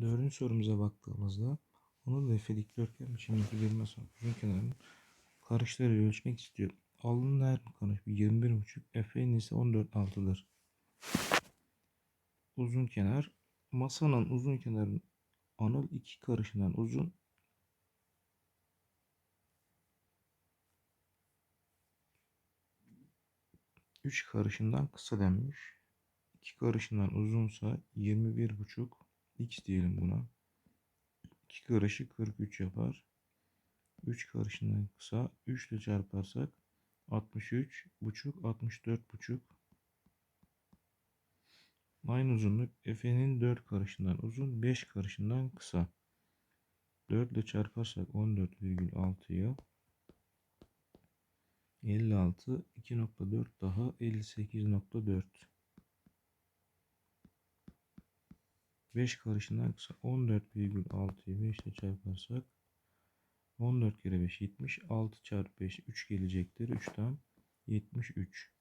Dördüncü sorumuza baktığımızda onun ve dikdörtgen biçimindeki bir masa uzun kenarının karışlarıyla ölçmek istiyor. Alınan her karış 21,5 Efe'nin ise 14,6'dır. Uzun kenar masanın uzun kenarının anıl iki karışından uzun üç karışından kısa denmiş. İki karışından uzunsa 21,5 x diyelim buna. 2 karışı 43 yapar. 3 karışından kısa 3 ile çarparsak 63 buçuk 64 buçuk. Aynı uzunluk Efe'nin 4 karışından uzun 5 karışından kısa. 4 ile çarparsak 14,6'ya 56 2.4 daha 58.4 5 karışından kısa 14,6'yı 5 ile çarparsak 14 kere 5 70 6 çarpı 5 3 gelecektir. 3'ten 73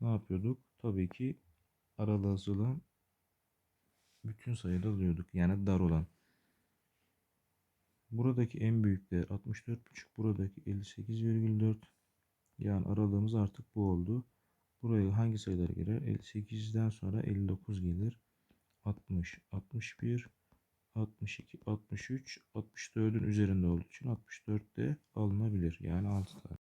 ne yapıyorduk? Tabii ki aralığı azalan bütün sayıda alıyorduk. Yani dar olan. Buradaki en büyük değer 64,5 buradaki 58,4 yani aralığımız artık bu oldu. Buraya hangi sayılar girer? 58'den sonra 59 gelir 60, 61, 62, 63, 64'ün üzerinde olduğu için 64 de alınabilir. Yani 6 tane.